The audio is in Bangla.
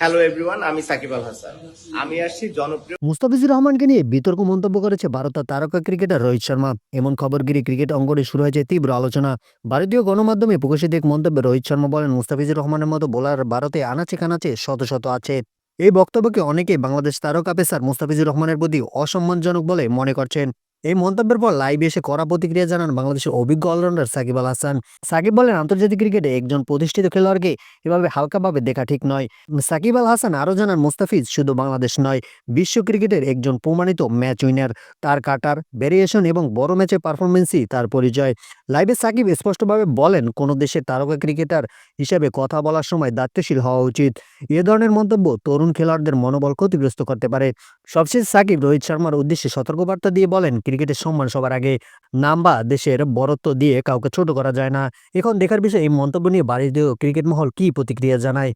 হ্যালো এভরিওয়ান আমি সাকিব আল হাসান। আমি আসছি জনপ্রিয় মুস্তাফিজুর রহমানকে নিয়ে বিতর্ক মন্তব্য করেছে ভারতের তারকা ক্রিকেটার রোহিত শর্মা। এমন খবরগিরি ক্রিকেট অঙ্গনে শুরু হয়েছে তীব্র আলোচনা। ভারতীয় গণমাধ্যমে প্রকাশিত এক মন্তব্যে রোহিত শর্মা বলেন, মুস্তাফিজুর রহমানের মতো বোলার ভারতে আনাচে কানাচে শত শত আছে। এই বক্তব্যকে অনেকেই বাংলাদেশ তারকা পেসার মুস্তাফিজুর রহমানের প্রতি অসম্মানজনক বলে মনে করছেন। এই মন্তব্যের পর লাইভে এসে কড়া প্রতিক্রিয়া জানান বাংলাদেশের অভিজ্ঞ অলরাউন্ডার সাকিব আল হাসান। সাকিব বলেন, আন্তর্জাতিক ক্রিকেটে একজন প্রতিষ্ঠিত খেলোয়াড়কে এভাবে হালকাভাবে দেখা ঠিক নয়। সাকিব আল হাসান আরও জানান, মুস্তাফিজ শুধু বাংলাদেশ নয়, বিশ্ব ক্রিকেটের একজন প্রমাণিত ম্যাচ উইনার। তার কাটার, ভেরিয়েশন এবং বড় ম্যাচের পারফরমেন্সই তার পরিচয়। লাইভে সাকিব স্পষ্টভাবে বলেন, কোনো দেশের তারকা ক্রিকেটার হিসেবে কথা বলার সময় দায়িত্বশীল হওয়া উচিত। এ ধরনের মন্তব্য তরুণ খেলোয়াড়দের মনোবল ক্ষতিগ্রস্ত করতে পারে। সবশেষ সাকিব রোহিত শর্মার উদ্দেশ্যে সতর্কবার্তা দিয়ে বলেন ক্রিকেটের সম্মান সবার আগে নাম বা দেশের বরত্ব দিয়ে কাউকে ছোট করা যায় না। এখন দেখার বিষয়ে, এই মন্তব্য নিয়ে ভারতীয় ক্রিকেট মহল কি প্রতিক্রিয়া জানায়?